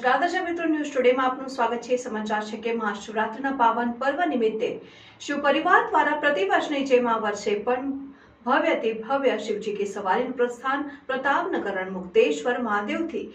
નમસ્કાર દર્શક મિત્રો ન્યૂઝ ટુડેમાં આપનું સ્વાગત છે. સમાચાર છે કે મહાશિવરાત્રિના પાવન પર્વ નિમિત્તે શિવ પરિવાર દ્વારા પ્રતિવર્ષની જેમ આ વર્ષે પણ ભવ્યથી ભવ્ય શિવજી કી સવારીનું પ્રસ્થાન પ્રતાપનગર મુક્તેશ્વર મહાદેવથી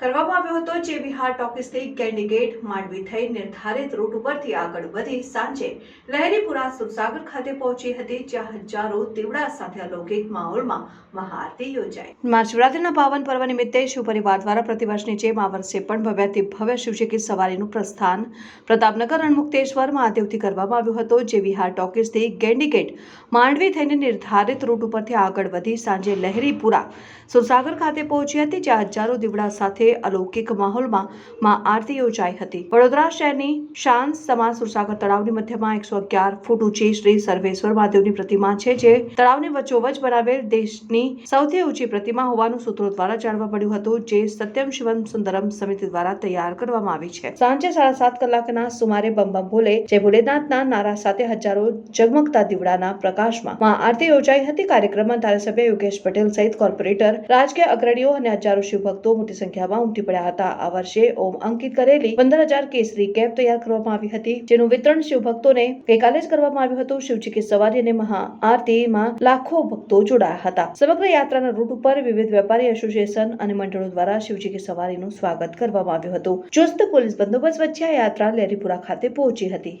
કરવામાં આવ્યો હતો જે વિહાર ટોકીસથી ગેટ માંડવી થઈ નિર્ધારિત રૂટ ઉપરથી આગળ વધી સાંજે લહેરીપુરા સુરસાગર ખાતે પહોંચી હતી, જ્યાં હજારો તીવડા સાથે અલૌકિક માહોલમાં મહાઆરતી યોજાઈ. મહાશિવરાત્રિના પાવન પર્વ નિમિત્તે શિવ દ્વારા પ્રતિવર્ષની જેમ આ વર્ષે પણ ભવ્યથી ભવ્ય શિવજી સવારીનું પ્રસ્થાન પ્રતાપનગર રણમુક્તેશ્વર મહાદેવથી કરવામાં આવ્યું હતું, જે વિહાર ટોકીસથી ગેન્ડીગેટ માંડવી થઈને નિર્ધારિત રૂટ ઉપરથી આગળ વધી સાંજે લહેરીપુરા સુરસાગર ખાતે પહોંચી હતી, જ્યાં હજારો દીવડા સાથે અલૌકિક માહોલમાં માં આરતી યોજાઈ હતી. વડોદરા શહેરની શાન સમા સુરસાગર તળાવની મધ્યમાં એકસો અગિયાર ફૂટ ઊંચી શ્રી સર્વેશ્વર મહાદેવની પ્રતિમા છે, જે તળાવની વચ્ચોવચ બનાવેલ દેશની સૌથી ઊંચી પ્રતિમા હોવાનું સૂત્રો દ્વારા જાણવા મળ્યું હતું, જે સત્યમ શિવમ સુંદરમ સમિતિ દ્વારા તૈયાર કરવામાં આવી છે. સાંજે સાડા સાત કલાકના સુમારે બમ બમ ભોલે જે ભોલેનાથના નારા સાથે હજારો ઝગમગતા દીવડાના પ્રકાશમાં માં આરતી યોજાઈ હતી. કાર્યક્રમમાં ધારાસભ્ય યોગેશ પટેલ સહિત કોર્પોરેટર, રાજકીય અગ્રણીઓ અને હજારો શિવભક્તો મોટી સંખ્યામાં ઉમટી પડ્યા હતા. આ વર્ષે ઓમ અંકિત કરેલી પંદર હજાર કેસરી કેપ તૈયાર કરવામાં આવી હતી, જેનું વિતરણ શિવભક્તોને ગઈકાલે જ કરવામાં આવ્યું હતું. શિવજી કે સવારી અને મહા આરતીમાં લાખો ભક્તો જોડાયા હતા. સમગ્ર યાત્રાના રૂટ ઉપર વિવિધ વેપારી એસોસિએશન અને મંડળો દ્વારા શિવજી કે સવારીનું સ્વાગત કરવામાં આવ્યું હતું. ચુસ્ત પોલીસ બંદોબસ્ત વચ્ચે આ યાત્રા લેરીપુરા ખાતે પહોંચી હતી.